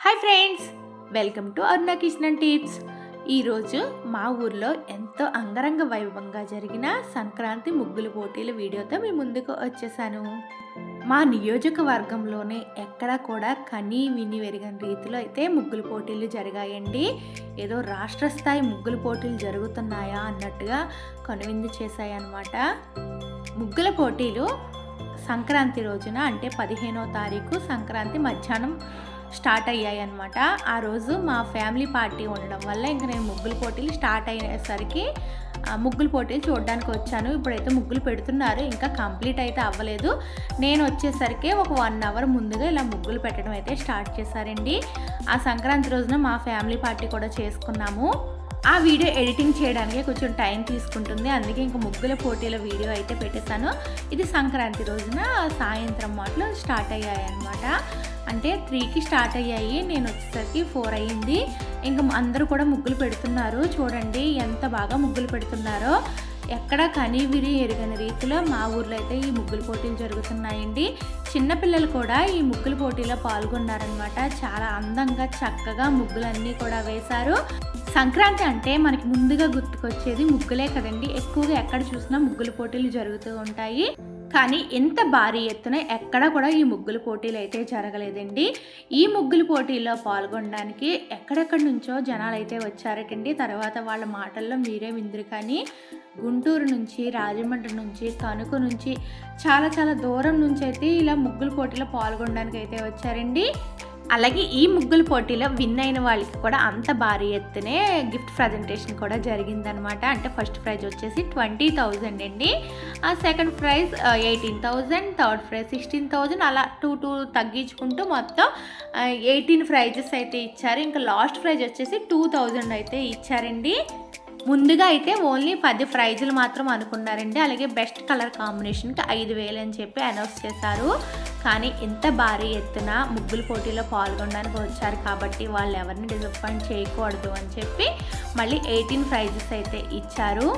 Hi friends welcome to Aruna Kishan tips. ఈరోజు మా ఊర్లో ఎంతో అంగరంగ వైభవంగా జరిగిన సంక్రాంతి ముగ్గుల పోటీల వీడియోతో మీ ముందుకు వచ్చేసాను. మా నియోజకవర్గంలోనే ఎక్కడ కూడా కని విని వెరిగని రీతిలో అయితే ముగ్గుల పోటీలు జరిగాయండి. ఏదో రాష్ట్ర స్థాయి ముగ్గుల పోటీలు జరుగుతున్నాయా అన్నట్టుగా కనువిందు చేశాయన్నమాట. ముగ్గుల పోటీలు సంక్రాంతి రోజున అంటే పదిహేనో తారీఖు సంక్రాంతి మధ్యాహ్నం స్టార్ట్ అయ్యాయి అనమాట ఆ రోజు మా ఫ్యామిలీ పార్టీ ఉండడం వల్ల ఇంకా నేను ముగ్గుల పోటీలు స్టార్ట్ అయ్యేసరికి ముగ్గుల పోటీలు చూడడానికి వచ్చాను. ఇప్పుడైతే ముగ్గులు పెడుతున్నారు. ఇంకా కంప్లీట్ అయితే అవ్వలేదు. నేను వచ్చేసరికి ఒక వన్ అవర్ ముందుగా ఇలా ముగ్గులు పెట్టడం అయితే స్టార్ట్ చేశారండి. ఆ సంక్రాంతి రోజున మా ఫ్యామిలీ పార్టీ కూడా చేసుకున్నాము. ఆ వీడియో ఎడిటింగ్ చేయడానికి కొంచెం టైం తీసుకుంటుంది. అందుకే ఇంకా ముగ్గుల పోటీల వీడియో అయితే పెట్టేశాను. ఇది సంక్రాంతి రోజున సాయంత్రం మాటలు స్టార్ట్ అయ్యాయి అనమాట అంటే త్రీకి స్టార్ట్ అయ్యాయి. నేను వచ్చేసరికి ఫోర్ అయ్యింది. ఇంకా అందరూ కూడా ముగ్గులు పెడుతున్నారు. చూడండి ఎంత బాగా ముగ్గులు పెడుతున్నారో. ఎక్కడ కనీవిరి ఎరగని రీతిలో మా ఊర్లో అయితే ఈ ముగ్గుల పోటీలు జరుగుతున్నాయండి. చిన్నపిల్లలు కూడా ఈ ముగ్గుల పోటీలో పాల్గొన్నారనమాట చాలా అందంగా చక్కగా ముగ్గులన్నీ కూడా వేశారు. సంక్రాంతి అంటే మనకి ముందుగా గుర్తుకొచ్చేది ముగ్గులే కదండి. ఎక్కువగా ఎక్కడ చూసినా ముగ్గుల పోటీలు జరుగుతూ ఉంటాయి. కానీ ఎంత భారీ ఎత్తున ఎక్కడ కూడా ఈ ముగ్గుల పోటీలు అయితే జరగలేదండి. ఈ ముగ్గుల పోటీల్లో పాల్గొనడానికి ఎక్కడెక్కడి నుంచో జనాలు అయితే వచ్చారటండి. తర్వాత వాళ్ళ మాటల్లో మీరే విందురు కానీ గుంటూరు నుంచి రాజమండ్రి నుంచి తణుకు నుంచి చాలా చాలా దూరం నుంచి అయితే ఇలా ముగ్గుల పోటీలో పాల్గొనడానికి అయితే వచ్చారండి. అలాగే ఈ ముగ్గుల పోటీలో విన్ అయిన వాళ్ళకి కూడా అంత భారీ ఎత్తునే గిఫ్ట్ ప్రజెంటేషన్ కూడా జరిగిందనమాట. అంటే ఫస్ట్ ప్రైజ్ వచ్చేసి ట్వంటీ థౌజండ్ అండి. ఆ second prize eighteen thousand third prize sixteen thousand అలా టూ టూ తగ్గించుకుంటూ మొత్తం ఎయిటీన్ ప్రైజెస్ అయితే ఇచ్చారు. ఇంకా లాస్ట్ ప్రైజ్ వచ్చేసి టూ థౌజండ్ అయితే ఇచ్చారండి. ముందుగా అయితే ఓన్లీ పది ప్రైజులు మాత్రం అనుకున్నారండి. అలాగే బెస్ట్ కలర్ కాంబినేషన్కి ఐదు వేలు అని చెప్పి అనౌన్స్ చేశారు. కానీ ఇంత భారీ ఎత్తున ముగ్గుల పోటీలో పాల్గొనడానికి వచ్చారు కాబట్టి వాళ్ళు ఎవరిని డిసప్పాయింట్ చేయకూడదు అని చెప్పి మళ్ళీ ఎయిటీన్ ప్రైజెస్ అయితే ఇచ్చారు.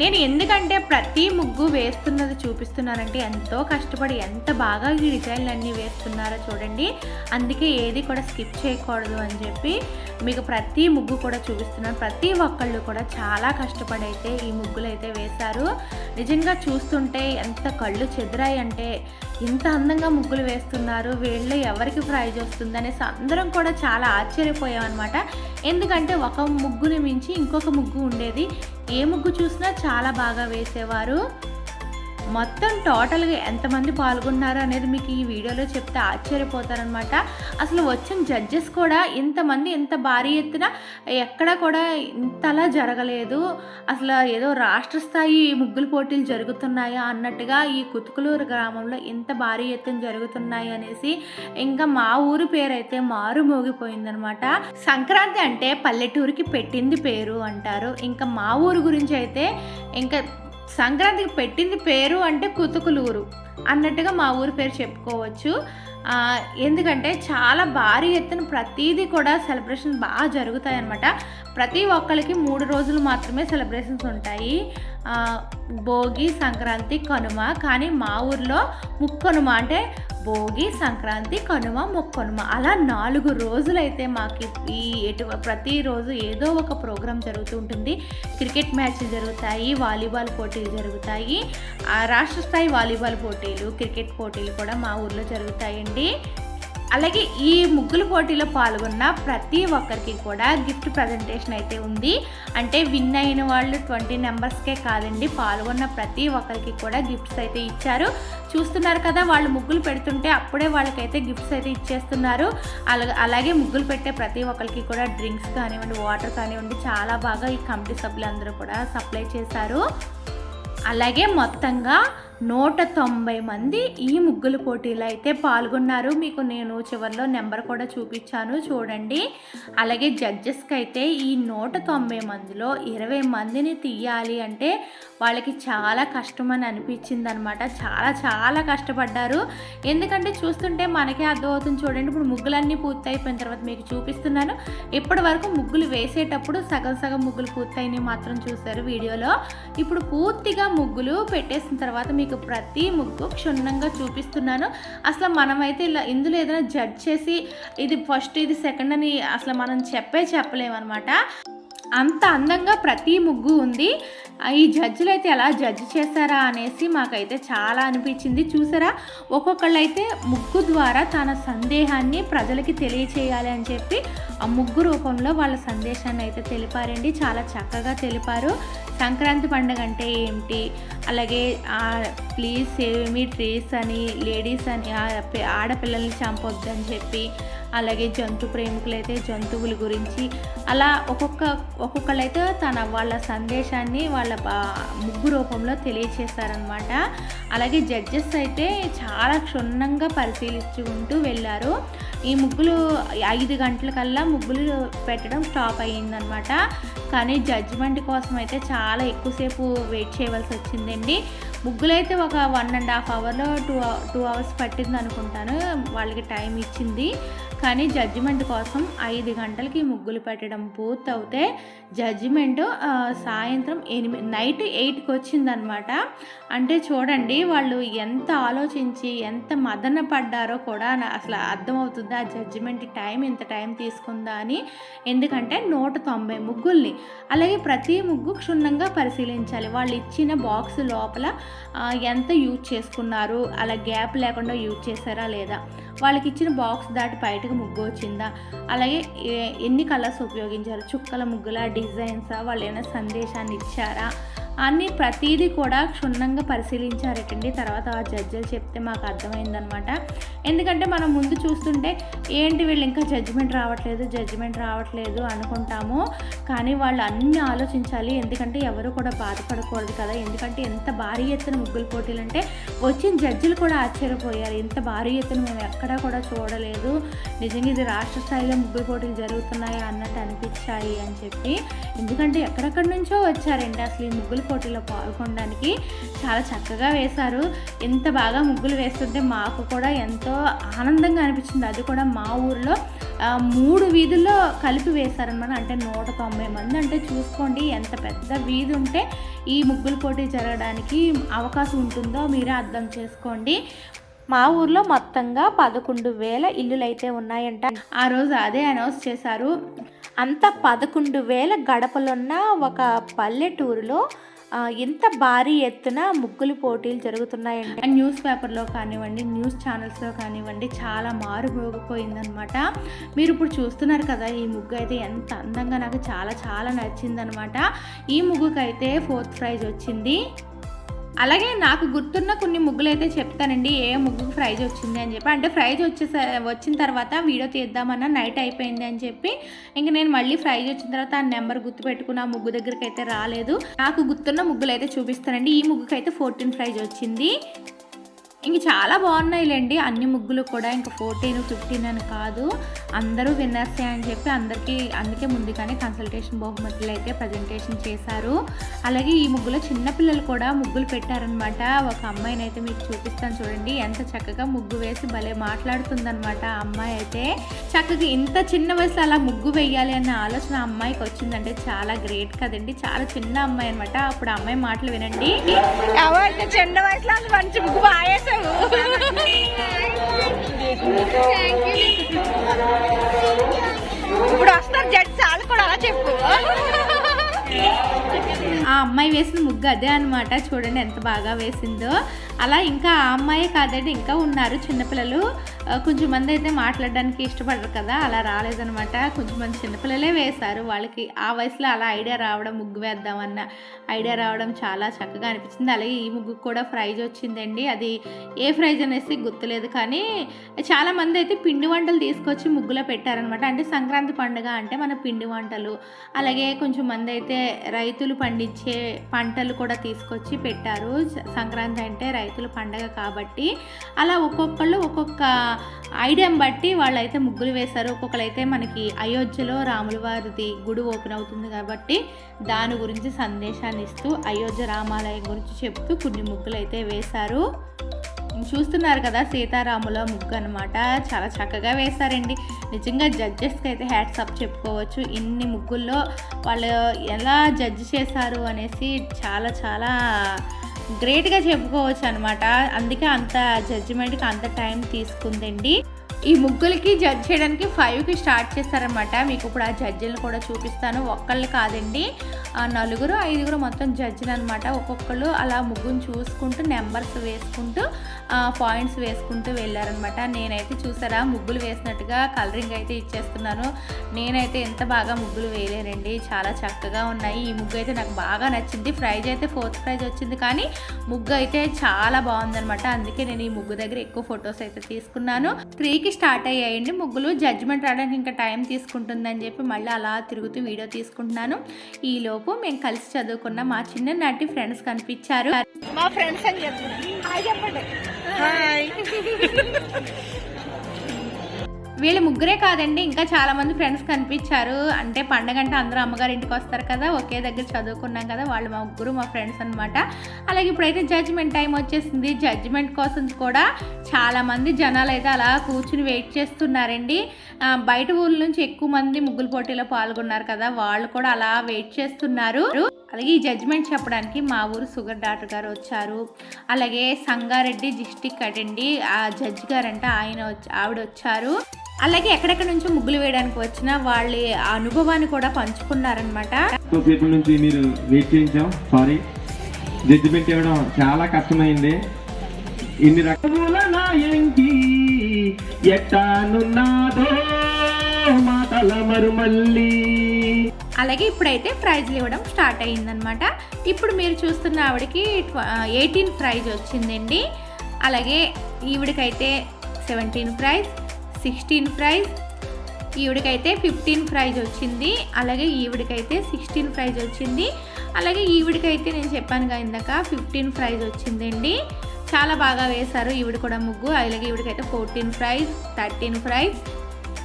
నేను ఎందుకంటే ప్రతి ముగ్గు వేస్తున్నది చూపిస్తున్నానంటే ఎంతో కష్టపడి ఎంత బాగా ఈ డిజైన్లు అన్నీ వేస్తున్నారో చూడండి. అందుకే ఏది కూడా స్కిప్ చేయకూడదు అని చెప్పి మీకు ప్రతి ముగ్గు కూడా చూపిస్తున్నాను. ప్రతి ఒక్కళ్ళు కూడా చాలా కష్టపడి అయితే ఈ ముగ్గులు అయితే వేశారు. నిజంగా చూస్తుంటే ఎంత కళ్ళు చెదిరాయి అంటే ఇంత అందంగా ముగ్గులు వేస్తున్నారు వీళ్ళు ఎవరికి ప్రైజ్ వస్తుంది అనేసి అందరం కూడా చాలా ఆశ్చర్యపోయామన్నమాట ఎందుకంటే ఒక ముగ్గుని మించి ఇంకొక ముగ్గు ఉండేది. ఏ ముగ్గు చూసినా చాలా బాగా వేసేవారు. మొత్తం టోటల్గా ఎంతమంది పాల్గొన్నారు అనేది మీకు ఈ వీడియోలో చెప్తే ఆశ్చర్యపోతారనమాట. అసలు వచ్చిన జడ్జెస్ కూడా ఇంతమంది ఇంత భారీ ఎత్తున ఎక్కడ కూడా ఇంతలా జరగలేదు. అసలు ఏదో రాష్ట్ర స్థాయి ముగ్గుల పోటీలు జరుగుతున్నాయా అన్నట్టుగా ఈ కుతుకులూరు గ్రామంలో ఇంత భారీ ఎత్తున జరుగుతున్నాయి అనేసి ఇంకా మా ఊరు పేరు అయితే మారు మోగిపోయిందనమాట సంక్రాంతి అంటే పల్లెటూరికి పెట్టింది పేరు అంటారు. ఇంకా మా ఊరు గురించి అయితే ఇంకా సంక్రాంతికి పెట్టింది పేరు అంటే కుతుకులూరు. అన్నట్టుగా మా ఊరి పేరు చెప్పుకోవచ్చు. ఎందుకంటే చాలా భారీ ఎత్తున ప్రతిదీ కూడా సెలబ్రేషన్ బాగా జరుగుతాయి అన్నమాట ప్రతి ఒక్కరికి మూడు రోజులు మాత్రమే సెలబ్రేషన్స్ ఉంటాయి. భోగి సంక్రాంతి కనుమ కానీ మా ఊర్లో ముక్కనుమ అంటే భోగి సంక్రాంతి కనుమ ముక్కనుమ. అలా నాలుగు రోజులైతే మాకు ఈ ఎటు ప్రతిరోజు ఏదో ఒక ప్రోగ్రాం జరుగుతూ ఉంటుంది. క్రికెట్ మ్యాచ్లు జరుగుతాయి వాలీబాల్ పోటీలు జరుగుతాయి. రాష్ట్ర స్థాయి వాలీబాల్ పోటీలు క్రికెట్ పోటీలు కూడా మా ఊర్లో జరుగుతాయండి. అలాగే ఈ ముగ్గుల పోటీలో పాల్గొన్న ప్రతి ఒక్కరికి కూడా గిఫ్ట్ ప్రజెంటేషన్ అయితే ఉంది. అంటే విన్ అయిన వాళ్ళు ట్వంటీ నెంబర్స్కే కాదండి పాల్గొన్న ప్రతి ఒక్కరికి కూడా గిఫ్ట్స్ అయితే ఇచ్చారు. చూస్తున్నారు కదా వాళ్ళు ముగ్గులు పెడుతుంటే అప్పుడే వాళ్ళకైతే గిఫ్ట్స్ అయితే ఇచ్చేస్తున్నారు. అలాగే అలాగే ముగ్గులు పెట్టే ప్రతి ఒక్కరికి కూడా డ్రింక్స్ కానివ్వండి వాటర్ కానివ్వండి చాలా బాగా ఈ కమిటీ సభ్యులందరూ కూడా సప్లై చేశారు. అలాగే మొత్తంగా నూట తొంభై మంది ఈ ముగ్గుల పోటీలో అయితే పాల్గొన్నారు. మీకు నేను చివరిలో నెంబర్ కూడా చూపించాను. చూడండి. అలాగే జడ్జెస్కి అయితే ఈ నూట తొంభై మందిలో ఇరవై మందిని తీయాలి అంటే వాళ్ళకి చాలా కష్టం అని అనిపించింది అనమాట చాలా చాలా కష్టపడ్డారు. ఎందుకంటే చూస్తుంటే మనకే అర్థమవుతుంది చూడండి. ఇప్పుడు ముగ్గులన్నీ పూర్తయిపోయిన తర్వాత మీకు చూపిస్తున్నాను. ఇప్పటి వరకు ముగ్గులు వేసేటప్పుడు సగం సగం ముగ్గులు పూర్తయినవి మాత్రం చూశారు వీడియోలో. ఇప్పుడు పూర్తిగా ముగ్గులు పెట్టేసిన తర్వాత మీకు మీకు ప్రతి ముగ్గు క్షుణ్ణంగా చూపిస్తున్నాను. అసలు మనమైతే ఇలా ఇందులో ఏదైనా జడ్జ్ చేసి ఇది ఫస్ట్ ఇది సెకండ్ అని అసలు మనం చెప్పే చెప్పలేమన్నమాట. అంత అందంగా ప్రతి ముగ్గు ఉంది. ఈ జడ్జిలు అయితే ఎలా జడ్జి చేశారా అనేసి మాకైతే చాలా అనిపించింది. చూసారా? ఒక్కొక్కళ్ళైతే ముగ్గు ద్వారా తన సందేహాన్ని ప్రజలకి తెలియచేయాలి అని చెప్పి ఆ ముగ్గు రూపంలో వాళ్ళ సందేశాన్ని అయితే తెలిపారండి. చాలా చక్కగా తెలిపారు. సంక్రాంతి పండుగ అంటే ఏమిటి అలాగే ప్లీజ్ సేవ్ మీ ట్రీస్ అని లేడీస్ అని ఆడపిల్లల్ని చంపొద్దని చెప్పి అలాగే జంతు ప్రేమికులు అయితే జంతువుల గురించి అలా ఒక్కొక్క ఒక్కొక్కళ్ళైతే తన వాళ్ళ సందేశాన్ని వాళ్ళ బా- ముగ్గు రూపంలో తెలియచేశారనమాట అలాగే జడ్జెస్ అయితే చాలా క్షుణ్ణంగా పరిశీలించుకుంటూ వెళ్ళారు. ఈ ముగ్గులు ఐదు గంటలకల్లా ముగ్గులు పెట్టడం స్టాప్ అయ్యిందనమాట కానీ జడ్జిమెంట్ కోసం అయితే చాలా ఎక్కువసేపు వెయిట్ చేయవలసి వచ్చిందండి. ముగ్గులు అయితే ఒక వన్ అండ్ హాఫ్ అవర్లో టూ టూ అవర్స్ పట్టింది అనుకుంటాను వాళ్ళకి టైం ఇచ్చింది. కానీ జడ్జిమెంట్ కోసం ఐదు గంటలకి ముగ్గులు పెట్టడం పూర్తవుతే జడ్జిమెంట్ సాయంత్రం ఎనిమిది నైట్ ఎయిట్కి వచ్చిందనమాట అంటే చూడండి వాళ్ళు ఎంత ఆలోచించి ఎంత మదన పడ్డారో కూడా నా- అసలు అర్థమవుతుంది ఆ జడ్జిమెంట్ టైం ఇంత టైం తీసుకుందా అని. ఎందుకంటే నూట తొంభై ముగ్గుల్ని. అలాగే ప్రతి ముగ్గు క్షుణ్ణంగా పరిశీలించాలి. వాళ్ళు ఇచ్చిన బాక్స్ లోపల ఎంత యూజ్ చేసుకున్నారు? అలా గ్యాప్ లేకుండా యూజ్ చేశారా లేదా? వాళ్ళకి ఇచ్చిన బాక్స్ దాటి బయటకు ముగ్గు వచ్చిందా? అలాగే ఏ- ఎన్ని కలర్స్ ఉపయోగించారు? చుక్కల ముగ్గుల డిజైన్సా? వాళ్ళు ఏమైనా సందేశాన్ని ఇచ్చారా? అన్నీ ప్రతిదీ కూడా క్షుణ్ణంగా పరిశీలించారటండి. తర్వాత ఆ జడ్జిలు చెప్తే మాకు అర్థమైందనమాట. ఎందుకంటే మనం ముందు చూస్తుంటే ఏంటి వీళ్ళు ఇంకా జడ్జిమెంట్ రావట్లేదు జడ్జిమెంట్ రావట్లేదు అనుకుంటాము. కానీ వాళ్ళు అన్నీ ఆలోచించాలి. ఎందుకంటే ఎవరు కూడా బాధపడకూడదు కదా. ఎందుకంటే ఎంత భారీ ఎత్తున ముగ్గులు పోటీలు అంటే వచ్చిన జడ్జిలు కూడా ఆశ్చర్యపోయారు. ఇంత భారీ ఎత్తున మేము ఎక్కడా కూడా చూడలేదు. నిజంగా ఇది రాష్ట్ర స్థాయిలో ముగ్గులు పోటీలు జరుగుతున్నాయా అన్నట్టు అనిపించాయి అని చెప్పి. ఎందుకంటే ఎక్కడెక్కడి నుంచో వచ్చారండి. అసలు ఈ ముగ్గులు పోటీలో పాల్గొనడానికి చాలా చక్కగా వేశారు. ఎంత బాగా ముగ్గులు వేస్తుంటే మాకు కూడా ఎంతో ఆనందంగా అనిపించింది. అది కూడా మా ఊర్లో మూడు వీధుల్లో కలిపి వేశారనమాట అంటే నూట తొంభై మంది అంటే చూసుకోండి ఎంత పెద్ద వీధి ఉంటే ఈ ముగ్గుల పోటీ జరగడానికి అవకాశం ఉంటుందో మీరే అర్థం చేసుకోండి. మా ఊర్లో మొత్తంగా పదకొండు వేల ఇల్లులు అయితే ఉన్నాయంట. ఆ రోజు అదే అనౌన్స్ చేశారు. అంత పదకొండు వేల గడపలున్న ఒక పల్లెటూరులో ఎంత భారీ ఎత్తున ముగ్గులు పోటీలు జరుగుతున్నాయండి న్యూస్ పేపర్లో కానివ్వండి న్యూస్ ఛానల్స్లో కానివ్వండి చాలా మారుమోగిపోయిందనమాట మీరు ఇప్పుడు చూస్తున్నారు కదా ఈ ముగ్గు అయితే ఎంత అందంగా నాకు చాలా చాలా నచ్చిందనమాట ఈ ముగ్గుకైతే ఫోర్త్ ప్రైజ్ వచ్చింది. అలాగే నాకు గుర్తున్న కొన్ని ముగ్గులు అయితే చెప్తానండి. ఏ ముగ్గుకు ప్రైజ్ వచ్చింది అని చెప్పి. అంటే ప్రైజ్ వచ్చేస వచ్చిన తర్వాత వీడియో తీద్దామన్నా నైట్ అయిపోయింది అని చెప్పి. ఇంక నేను మళ్ళీ ప్రైజ్ వచ్చిన తర్వాత ఆ నెంబర్ గుర్తు పెట్టుకుని ఆ ముగ్గు దగ్గరికి అయితే రాలేదు. నాకు గుర్తున్న ముగ్గులు అయితే చూపిస్తానండి. ఈ ముగ్గుకైతే అయితే ఫోర్టీన్ ప్రైజ్ వచ్చింది. ఇంక చాలా బాగున్నాయిలేండి. అన్ని ముగ్గులు కూడా ఇంకా ఫోర్టీన్ ఫిఫ్టీన్ అని కాదు. అందరూ విన్నర్సే అని చెప్పి అందరికీ అందుకే ముందుగానే కన్సల్టేషన్ బహుమతులు అయితే ప్రజెంటేషన్ చేశారు. అలాగే ఈ ముగ్గులో చిన్నపిల్లలు కూడా ముగ్గులు పెట్టారనమాట. ఒక అమ్మాయిని అయితే మీకు చూపిస్తాను చూడండి. ఎంత చక్కగా ముగ్గు వేసి భలే మాట్లాడుతుందనమాట ఆ అమ్మాయి అయితే. చక్కగా ఇంత చిన్న వయసు అలా ముగ్గు వేయాలి అన్న ఆలోచన అమ్మాయికి వచ్చిందంటే చాలా గ్రేట్ కదండి. చాలా చిన్న అమ్మాయి అనమాట. అప్పుడు అమ్మాయి మాటలు వినండి. చిన్న వయసు ఇప్పుడు వస్తారు జడ్జి చాలు కూడా అలా చెప్పు. ఆ అమ్మాయి వేసిన ముగ్గు అదే అనమాట చూడండి ఎంత బాగా వేసిందో. అలా ఇంకా ఆ అమ్మాయి కాదండి ఇంకా ఉన్నారు చిన్నపిల్లలు. కొంచెం మంది అయితే మాట్లాడడానికి ఇష్టపడరు కదా అలా రాలేదనమాట కొంచెం మంది చిన్నపిల్లలే వేశారు. వాళ్ళకి ఆ వయసులో అలా ఐడియా రావడం ముగ్గు వేద్దామన్న ఐడియా రావడం చాలా చక్కగా అనిపించింది. అలాగే ఈ ముగ్గు కూడా ప్రైజ్ వచ్చిందండి. అది ఏ ప్రైజ్ అనేసి గుర్తులేదు కానీ చాలా మంది అయితే పిండి వంటలు తీసుకొచ్చి ముగ్గులో పెట్టారనమాట అంటే సంక్రాంతి పండుగ అంటే మన పిండి వంటలు. అలాగే కొంచెం మంది అయితే రైతులు పండించే పంటలు కూడా తీసుకొచ్చి పెట్టారు. సంక్రాంతి అంటే రైతుల పండగ కాబట్టి అలా ఒక్కొక్కళ్ళు ఒక్కొక్క ఐడియాని బట్టి వాళ్ళైతే ముగ్గులు వేశారు. ఒక్కొక్కరు అయితే మనకి అయోధ్యలో రాముల వారిది గుడి ఓపెన్ అవుతుంది కాబట్టి దాని గురించి సందేశాన్ని ఇస్తూ అయోధ్య రామాలయం గురించి చెప్తూ కొన్ని ముగ్గులు అయితే వేశారు చూస్తున్నారు కదా సీతారాముల ముగ్గు అనమాట చాలా చక్కగా వేశారండి. నిజంగా జడ్జెస్కి అయితే హ్యాట్స్ అప్ చెప్పుకోవచ్చు. ఇన్ని ముగ్గుల్లో వాళ్ళు ఎలా జడ్జ్ చేశారు అనేసి చాలా చాలా గ్రేట్గా చెప్పుకోవచ్చు అనమాట అందుకే అంత జడ్జిమెంట్కి అంత టైం తీసుకుందండి. ఈ ముగ్గులకి జడ్జ్ చేయడానికి ఫైవ్కి స్టార్ట్ చేస్తారనమాట మీకు ఇప్పుడు ఆ జడ్జిలను కూడా చూపిస్తాను. ఒక్కళ్ళు కాదండి. ఆ నలుగురు ఐదుగురు మొత్తం జడ్జిలు అనమాట ఒక్కొక్కళ్ళు అలా ముగ్గును చూసుకుంటూ నెంబర్స్ వేసుకుంటూ పాయింట్స్ వేసుకుంటూ వెళ్ళారనమాట నేనైతే చూసారా ముగ్గులు వేసినట్టుగా కలరింగ్ అయితే ఇచ్చేస్తున్నాను. నేనైతే ఎంత బాగా ముగ్గులు వేయలేనండి. చాలా చక్కగా ఉన్నాయి. ఈ ముగ్గు అయితే నాకు బాగా నచ్చింది. ప్రైజ్ అయితే ఫోర్త్ ప్రైజ్ వచ్చింది కానీ ముగ్గు అయితే చాలా బాగుందనమాట అందుకే నేను ఈ ముగ్గు దగ్గర ఎక్కువ ఫొటోస్ అయితే తీసుకున్నాను. త్రీకి స్టార్ట్ అయ్యాయండి. ముగ్గులు జడ్జిమెంట్ రావడానికి ఇంకా టైం తీసుకుంటుందని చెప్పి మళ్ళీ అలా తిరుగుతూ వీడియో తీసుకుంటున్నాను. ఈ లోపు మేము కలిసి చదువుకున్న మా చిన్న నాటి ఫ్రెండ్స్ కనిపించారు. మా ఫ్రెండ్స్ అని చెప్పండి. వీళ్ళు ముగ్గురే కాదండి ఇంకా చాలా మంది ఫ్రెండ్స్ కనిపించారు. అంటే పండగ అంటే అందరూ అమ్మగారి ఇంటికి వస్తారు కదా ఒకే దగ్గర చదువుకున్నాం కదా వాళ్ళు మా ముగ్గురు మా ఫ్రెండ్స్ అనమాట అలాగే ఇప్పుడైతే జడ్జిమెంట్ టైం వచ్చేసింది. జడ్జిమెంట్ కోసం కూడా చాలా మంది జనాలు అయితే అలా కూర్చుని వెయిట్ చేస్తున్నారండి. బయట ఊళ్ళ నుంచి ఎక్కువ మంది ముగ్గుల పోటీలో పాల్గొన్నారు కదా వాళ్ళు కూడా అలా వెయిట్ చేస్తున్నారు. అలాగే ఈ జడ్జిమెంట్ చెప్పడానికి మా ఊరు సుగర్ డాక్టర్ గారు వచ్చారు. అలాగే సంగారెడ్డి డిస్టిక్ అటండి. ఆ జడ్జి గారంట ఆయన వచ్చి ఆవిడ వచ్చారు. అలాగే ఎక్కడెక్కడ నుంచో ముగ్గులు వేయడానికి వచ్చిన వాళ్ళ అనుభవాన్ని కూడా పంచుకున్నారనమాట సేపు నుంచి మీరు వెయిట్ చేయించాం. సారీ జడ్జిమెంట్ ఇవ్వడం చాలా కష్టమైంది. ఇన్ని రకముల నాయంకి ఎట్టానున్నాదో మాటల మరుమల్లి అలాగే ఇప్పుడైతే ప్రైజ్లు ఇవ్వడం స్టార్ట్ అయ్యిందనమాట ఇప్పుడు మీరు చూస్తున్న ఆవిడకి ఎయిటీన్ ప్రైజ్ వచ్చిందండి. అలాగే ఈవిడికైతే సెవెంటీన్ ప్రైజ్. సిక్స్టీన్ ప్రైజ్ ఈవిడికైతే ఫిఫ్టీన్ ప్రైజ్ వచ్చింది. అలాగే ఈవిడికైతే సిక్స్టీన్ ప్రైజ్ వచ్చింది. అలాగే ఈవిడికైతే నేను చెప్పాను కదా ఇందాక ఫిఫ్టీన్ ప్రైజ్ వచ్చిందండి. చాలా బాగా వేశారు ఈవిడ కూడా ముగ్గు. అలాగే ఈవిడికైతే ఫోర్టీన్ ప్రైజ్ థర్టీన్ ప్రైజ్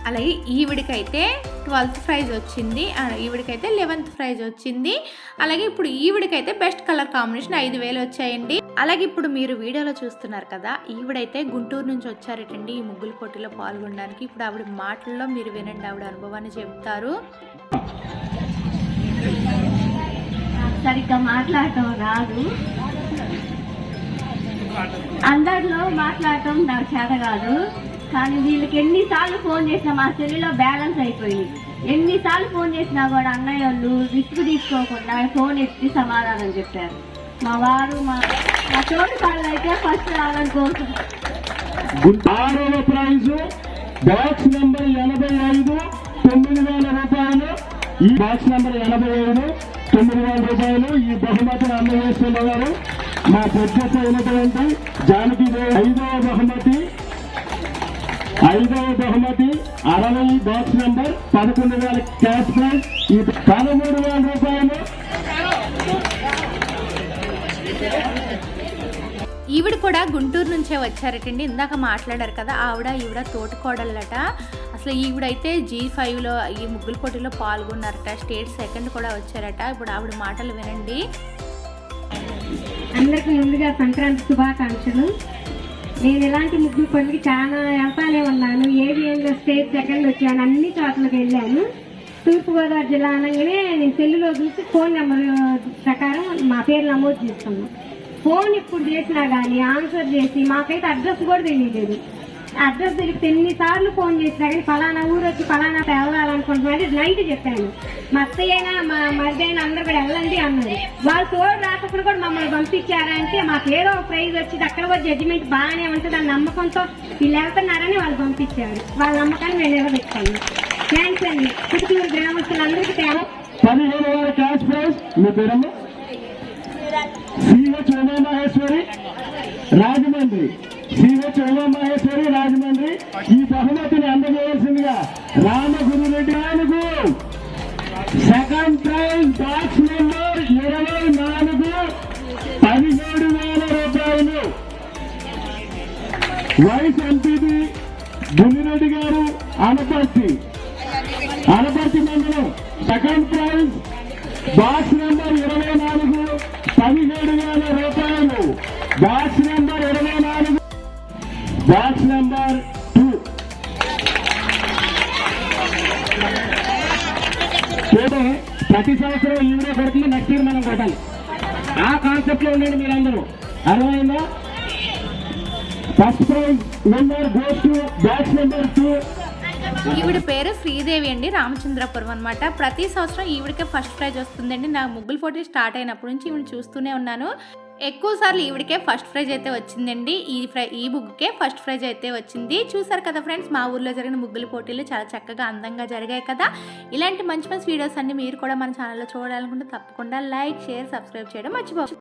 అలాగే ఈవిడికైతే ట్వెల్త్ ప్రైజ్ వచ్చింది. ఈవిడికైతే లెవెన్త్ ప్రైజ్ వచ్చింది. అలాగే ఇప్పుడు ఈవిడికైతే బెస్ట్ కలర్ కాంబినేషన్ ఐదు వేలు వచ్చాయండి. అలాగే ఇప్పుడు మీరు వీడియోలో చూస్తున్నారు కదా ఈవిడైతే గుంటూరు నుంచి వచ్చారటండి. ఈ ముగ్గుల పోటీలో పాల్గొనడానికి ఇప్పుడు ఆవిడ మాటల్లో మీరు వినండి ఆవిడ అనుభవాన్ని చెప్తారు సరిగ్గా మాట్లాడటం రాదు. అందరిలో మాట్లాడటం నాకు చేత కాదు కానీ వీళ్ళకి ఎన్నిసార్లు ఫోన్ చేసినా మా సెల్లులో బ్యాలెన్స్ అయిపోయింది. ఎన్నిసార్లు ఫోన్ చేసినా కూడా అన్నయ్య వాళ్ళు రిస్క్ తీసుకోకుండా ఫోన్ ఎత్తి సమాధానం చెప్పారు. మా వారు మా మా తోటి వాళ్ళు అయితే ఫస్ట్ రావాలని కోరుకుంటున్నారు ఆరవ ప్రైజు బాక్స్ నెంబర్ ఎనభై ఐదు తొమ్మిది వేల రూపాయలు. ఈ బాక్స్ నెంబర్ ఎనభై ఐదు తొమ్మిది వేల రూపాయలు. ఈ బహుమతిని అందజేస్తున్నవారు మా పెద్ద అయినటువంటి జానకి ఐదవ బహుమతి. ఐదవ బహుమతి అరవై బాక్స్ నెంబర్ పదకొండు వేల క్యాష్ ప్రైజ్ ఈ పదమూడు వేల రూపాయలు. ఈవిడ కూడా గుంటూరు నుంచే వచ్చారటండి. ఇందాక మాట్లాడారు కదా ఆవిడ ఈవిడ తోటకోడలట అసలు ఈవిడైతే జీ ఫైవ్లో ఈ ముగ్గుల పోటీలో పాల్గొన్నారట. స్టేట్ సెకండ్ కూడా వచ్చారట. ఇప్పుడు ఆవిడ మాటలు వినండి. అందరికీ ముందుగా సంక్రాంతి శుభాకాంక్షలు. నేను ఇలాంటి ముగ్గులు పనికి చాలా వెళ్తానే ఉన్నాను. ఏది ఏందో స్టేట్ సెకండ్ వచ్చాను. అన్ని చోట్లకి వెళ్ళాను. తూర్పుగోదావరి జిల్లా అనగానే నేను సెల్లులో చూసి ఫోన్ నెంబర్ ప్రకారం మా పేరు నమోదు చేసుకున్నాం. ఫోన్ ఇప్పుడు చేసినా కానీ ఆన్సర్ చేసి మాకైతే అడ్రస్ కూడా తెలియలేదు. అడ్రస్ తెలిస్తే ఎన్నిసార్లు ఫోన్ చేసినా కానీ ఫలానా ఊరు వచ్చి ఫలానా వెళ్ళాలనుకుంటున్నాను నైట్ చెప్పాను. మా అత్తయ్యైనా మా మరిది అయినా అందరు కూడా వెళ్ళండి అన్నారు. వాళ్ళు తోడు రాకపోతే కూడా మమ్మల్ని పంపించారా అంటే మాకు ఏదో ఒక ప్రైజ్ వచ్చి అక్కడ కూడా జడ్జిమెంట్ బాగానే ఉంటుంది అన్న నమ్మకంతో వీళ్ళు వెళ్తున్నారని వాళ్ళు పంపించారు. వాళ్ళ నమ్మకాన్ని మేము నిలబెట్టాము. థ్యాంక్స్ అండి. పుట్టుకూరు గ్రామస్తులందరికీ పదిహేను వేల క్యాష్ ప్రైజ్. మీ పేరమ్మ సిహెచ్ ఉమామహేశ్వరి రాజమండ్రి. సిహెచ్ ఉమామహేశ్వరి రాజమండ్రి. ఈ బహుమతిని అందజేయాల్సిందిగా రామగురురెడ్డి నాలుగు సెకండ్ ప్రైజ్ బాక్స్ నెంబర్ ఇరవై నాలుగు పదిహేడు వేల రూపాయలు. వైస్ ఎంపీపీ గుల్లిరెడ్డి గారు అనపర్తి అనపర్తి మండలం సెకండ్ ప్రైజ్ బాక్స్ నెంబర్ ఇరవై నాలుగు పదిహేడు వేల రూపాయలు. బాక్స్ నెంబర్ ఇరవై నాలుగు బాక్స్ నెంబర్ టూ ప్రతి సంవత్సరం ఈవిడే కొడుతుంది నెక్స్ట్ ఇయర్ మనం కొట్టాలి. ఆ కాన్సెప్ట్లో ఉండండి మీరందరూ. అర్థమైందా? First prize number goes to batch number two ఈవిడ పేరు శ్రీదేవి అండి రామచంద్రపురం అనమాట ప్రతి సంవత్సరం ఈవిడికే ఫస్ట్ ప్రైజ్ వస్తుందండి. నా ముగ్గులు పోటీ స్టార్ట్ అయినప్పటి నుంచి ఈవిడ చూస్తూనే ఉన్నాను. ఎక్కువ సార్లు ఈవిడికే ఫస్ట్ ప్రైజ్ అయితే వచ్చిందండి. ఈ ఫ్రై ఈ బుక్కే ఫస్ట్ ప్రైజ్ అయితే వచ్చింది. చూసారు కదా ఫ్రెండ్స్ మా ఊర్లో జరిగిన ముగ్గుల పోటీలు చాలా చక్కగా అందంగా జరిగాయి కదా. ఇలాంటి మంచి మంచి వీడియోస్ అన్ని మీరు కూడా మన ఛానల్లో చూడాలనుకుంటే తప్పకుండా లైక్ షేర్ సబ్స్క్రైబ్ చేయడం మర్చిపోవచ్చు